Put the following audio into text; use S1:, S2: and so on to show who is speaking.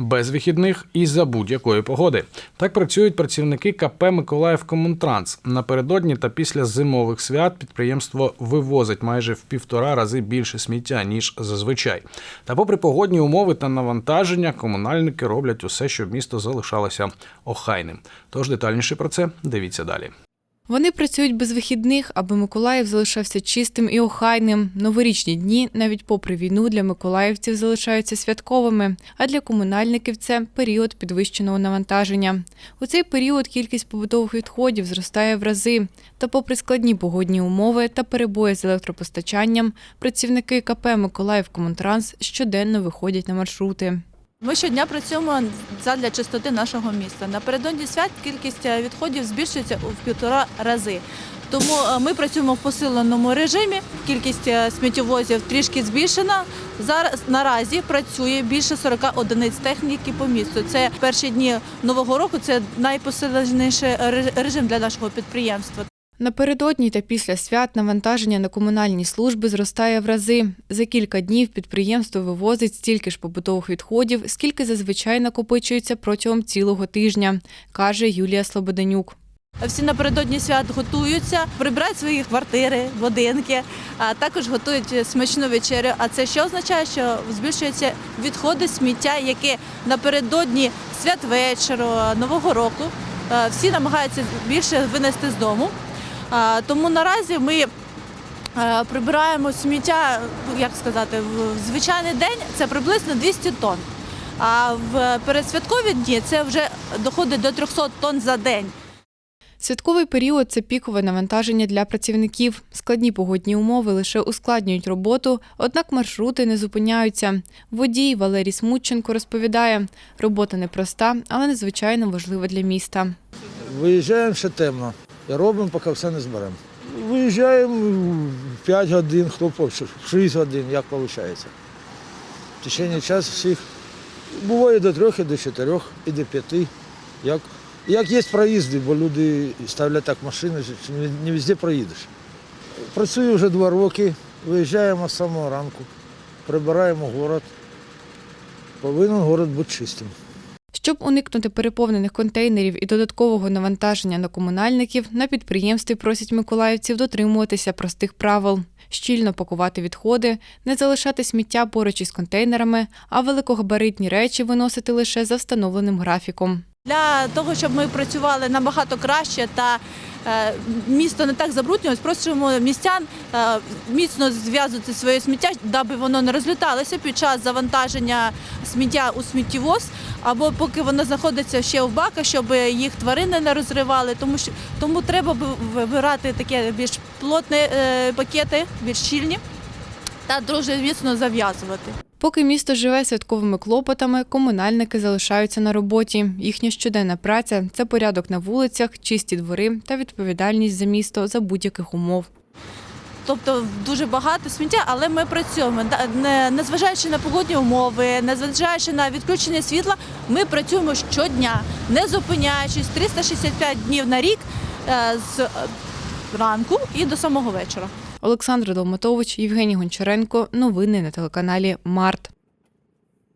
S1: без вихідних і за будь-якої погоди. Так працюють працівники КП Миколаїв Комунтранс. Напередодні та після зимових свят підприємство вивозить майже в півтора рази більше сміття ніж зазвичай. Та, попри погодні умови та навантаження, комунальники роблять усе, щоб місто залишалося охайним. Тож детальніше про це дивіться далі.
S2: Вони працюють без вихідних, аби Миколаїв залишався чистим і охайним. Новорічні дні, навіть попри війну, для миколаївців залишаються святковими, а для комунальників це період підвищеного навантаження. У цей період кількість побутових відходів зростає в рази. Та, попри складні погодні умови та перебої з електропостачанням, працівники КП Миколаїв Комунтранс щоденно виходять на маршрути.
S3: Ми щодня працюємо задля чистоти нашого міста. Напередодні свят кількість е, відходів збільшується у півтора рази. Тому е, ми працюємо в посиленому режимі. Кількість е, сміттєвозів трішки збільшена. Зараз наразі працює більше 40 одиниць техніки по місту. Це перші дні нового року. Це найпосиленіший режим для нашого підприємства.
S2: Напередодні та після свят навантаження на комунальні служби зростає в рази. За кілька днів підприємство вивозить стільки ж побутових відходів, скільки зазвичай накопичується протягом цілого тижня, каже Юлія Слободенюк.
S3: Всі напередодні свят готуються, прибирають свої квартири, будинки, а також готують смачну вечерю. А це що означає, що збільшуються відходи сміття, які напередодні святвечору, Нового року всі намагаються більше винести з дому. Тому наразі ми е, прибираємо сміття, як сказати, в звичайний день це приблизно 200 тонн. А в передсвяткові дні це вже доходить до 300 тонн за день.
S2: Святковий період це пікове навантаження для працівників. Складні погодні умови лише ускладнюють роботу, однак маршрути не зупиняються. Водій Валерій Смутченко розповідає, робота непроста, але надзвичайно важлива для міста.
S4: Виїжджаємо ще темно і робимо, поки все не зберемо. Виїжджаємо в 5 годин, хто в 6 годин, як виходить. В течение часу всіх буває до трьох, і до чотирьох, і до п'яти. Як, як є проїзди, бо люди ставлять так машини, що не везде проїдеш. Працюю вже два роки, виїжджаємо з самого ранку, прибираємо город. Повинен город бути чистим.
S2: Щоб уникнути переповнених контейнерів і додаткового навантаження на комунальників, на підприємстві просять миколаївців дотримуватися простих правил: щільно пакувати відходи, не залишати сміття поруч із контейнерами, а великогабаритні речі виносити лише за встановленим графіком.
S3: Для того, щоб ми працювали набагато краще та місто не так забруднювалось, просимо містян е, міцно зв'язувати своє сміття, даби воно не розліталося під час завантаження сміття у сміттєвоз, або поки воно знаходиться ще в баках, щоб їх тварини не розривали. Тому що тому треба вибирати такі більш плотні е, пакети, більш щільні та дуже міцно зав'язувати.
S2: Поки місто живе святковими клопотами, комунальники залишаються на роботі. Їхня щоденна праця це порядок на вулицях, чисті двори та відповідальність за місто за будь-яких умов.
S3: Тобто дуже багато сміття, але ми працюємо. Незважаючи на погодні умови, незважаючи на відключення світла, ми працюємо щодня, не зупиняючись 365 днів на рік е, з ранку і до самого вечора.
S2: Олександр Долматович, Євгеній Гончаренко. Новини на телеканалі Март.